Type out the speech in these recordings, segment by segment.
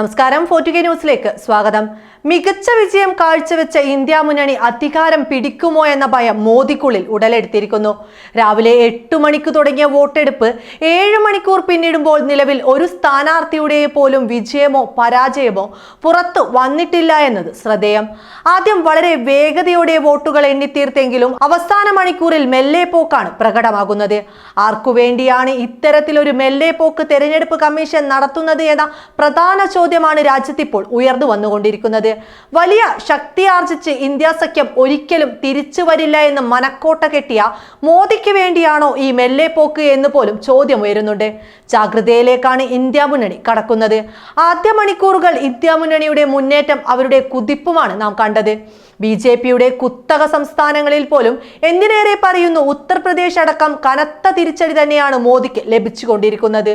നമസ്കാരം. ഫോർട്ടുഗേ ന്യൂസിലേക്ക് സ്വാഗതം. മികച്ച വിജയം കാഴ്ചവെച്ച ഇന്ത്യ മുന്നണി അധികാരം പിടിക്കുമോ എന്ന ഭയം മോദിക്കുള്ളിൽ ഉടലെടുത്തിരിക്കുന്നു. രാവിലെ എട്ട് മണിക്ക് തുടങ്ങിയ വോട്ടെടുപ്പ് ഏഴ് മണിക്കൂർ പിന്നിടുമ്പോൾ നിലവിൽ ഒരു സ്ഥാനാർത്ഥിയുടെ പോലും വിജയമോ പരാജയമോ പുറത്തു വന്നിട്ടില്ല എന്നത് ശ്രദ്ധേയം. ആദ്യം വളരെ വേഗതയോടെ വോട്ടുകൾ എണ്ണിത്തീർത്തെങ്കിലും അവസാന മണിക്കൂറിൽ മെല്ലെ പോക്കാണ് പ്രകടമാകുന്നത്. ആർക്കു വേണ്ടിയാണ് ഇത്തരത്തിലൊരു മെല്ലെ പോക്ക് തെരഞ്ഞെടുപ്പ് കമ്മീഷൻ നടത്തുന്നത് എന്ന പ്രധാന ചോദ്യമാണ് രാജ്യത്തിപ്പോൾ ഉയർന്നു വന്നുകൊണ്ടിരിക്കുന്നത്. വലിയ ശക്തിയാർജിച്ച് ഇന്ത്യ സഖ്യം ഒരിക്കലും തിരിച്ചു വരില്ല എന്ന് മനക്കോട്ട കെട്ടിയ മോദിക്ക് വേണ്ടിയാണോ ഈ മെല്ലെ പോക്ക് എന്ന് പോലും ചോദ്യം ഉയരുന്നുണ്ട് ജാഗ്രതയിലേക്കാണ് ഇന്ത്യ മുന്നണി കടക്കുന്നത്. ആദ്യ മണിക്കൂറുകൾ ഇന്ത്യ മുന്നണിയുടെ മുന്നേറ്റം അവരുടെ കുതിപ്പുമാണ് നാം കണ്ടത്. ബി ജെ പിയുടെ കുത്തക സംസ്ഥാനങ്ങളിൽ പോലും എന്തിനേറെ പറയുന്നു ഉത്തർപ്രദേശ് അടക്കം കനത്ത തിരിച്ചടി തന്നെയാണ് മോദിക്ക് ലഭിച്ചുകൊണ്ടിരിക്കുന്നത്.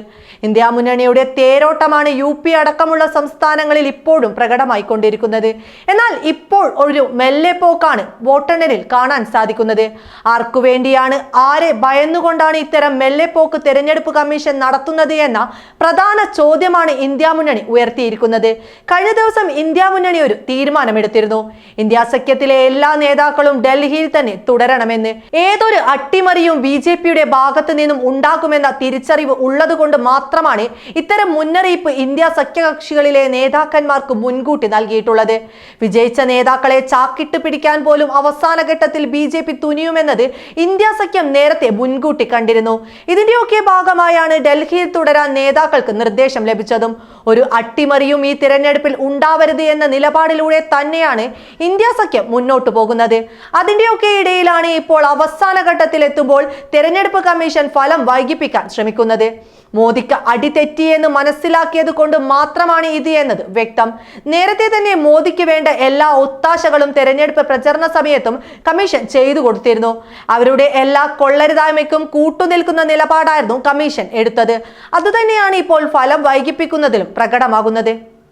ഇന്ത്യ മുന്നണിയുടെ തേരോട്ടമാണ് യു പി അടക്കമുള്ള സംസ്ഥാനങ്ങളിൽ ഇപ്പോഴും പ്രകടമായിക്കൊണ്ടിരിക്കുന്നത്. എന്നാൽ ഇപ്പോൾ ഒരു മെല്ലെ പോക്കാണ് വോട്ടെണ്ണലിൽ കാണാൻ സാധിക്കുന്നത്. ആർക്കു വേണ്ടിയാണ് ആരെ ഭയന്നുകൊണ്ടാണ് ഇത്തരം മെല്ലെ പോക്ക് തെരഞ്ഞെടുപ്പ് കമ്മീഷൻ നടത്തുന്നത് എന്ന പ്രധാന ചോദ്യമാണ് ഇന്ത്യ മുന്നണി ഉയർത്തിയിരിക്കുന്നത്. കഴിഞ്ഞ ദിവസം ഇന്ത്യ മുന്നണി ഒരു തീരുമാനമെടുത്തിരുന്നു. ഇന്ത്യ സഖ്യത്തിലെ എല്ലാ നേതാക്കളും ഡൽഹിയിൽ തന്നെ തുടരണമെന്ന്. ഏതൊരു അട്ടിമറിയും ബി ജെ പിയുടെ ഭാഗത്തു നിന്നും ഉണ്ടാകുമെന്ന തിരിച്ചറിവ് ഉള്ളതുകൊണ്ട് മാത്രമാണ് ഇത്തരം മുന്നറിയിപ്പ് ഇന്ത്യ സഖ്യകക്ഷികളിലെ നേതാക്കന്മാർക്ക് മുൻകൂട്ടി നൽകിയിട്ടുള്ളത്. വിജയിച്ച നേതാക്കളെ ചാക്കിട്ട് പിടിക്കാൻ പോലും അവസാന ഘട്ടത്തിൽ ബി ജെ പി തുനിയുമെന്നത് ഇന്ത്യ സഖ്യം നേരത്തെ മുൻകൂട്ടി കണ്ടിരുന്നു. ഇതിന്റെയൊക്കെ ഭാഗമായാണ് ഡൽഹിയിൽ തുടരാൻ നേതാക്കൾക്ക് നിർദ്ദേശം ലഭിച്ചതും. ഒരു അട്ടിമറിയും ഈ തിരഞ്ഞെടുപ്പിൽ ഉണ്ടാവരുത് എന്ന നിലപാടിലൂടെ തന്നെയാണ് ഇന്ത്യ സഖ്യം മുന്നോട്ട് പോകുന്നത്. അതിന്റെയൊക്കെ ഇടയിലാണ് ഇപ്പോൾ അവസാന ഘട്ടത്തിൽ എത്തുമ്പോൾ തെരഞ്ഞെടുപ്പ് കമ്മീഷൻ ഫലം വൈകിപ്പിക്കാൻ ശ്രമിക്കുന്നത്. മോദിക്ക് അടിതെറ്റിയെന്ന് മനസ്സിലാക്കിയത് കൊണ്ട് മാത്രമാണ് ഇത് എന്നത് വ്യക്തം. നേരത്തെ തന്നെ മോദിക്ക് വേണ്ട എല്ലാ ഒത്താശകളും തെരഞ്ഞെടുപ്പ് പ്രചരണ സമയത്തും കമ്മീഷൻ ചെയ്തു കൊടുത്തിരുന്നു. അവരുടെ എല്ലാ കൊള്ളരുതായ്മയ്ക്കും കൂട്ടുനിൽക്കുന്ന നിലപാടായിരുന്നു കമ്മീഷൻ എടുത്തത്. അതുതന്നെയാണ് ഇപ്പോൾ ഫലം വൈകിപ്പിക്കുന്നതിലും പ്രകടമാകുന്നത്.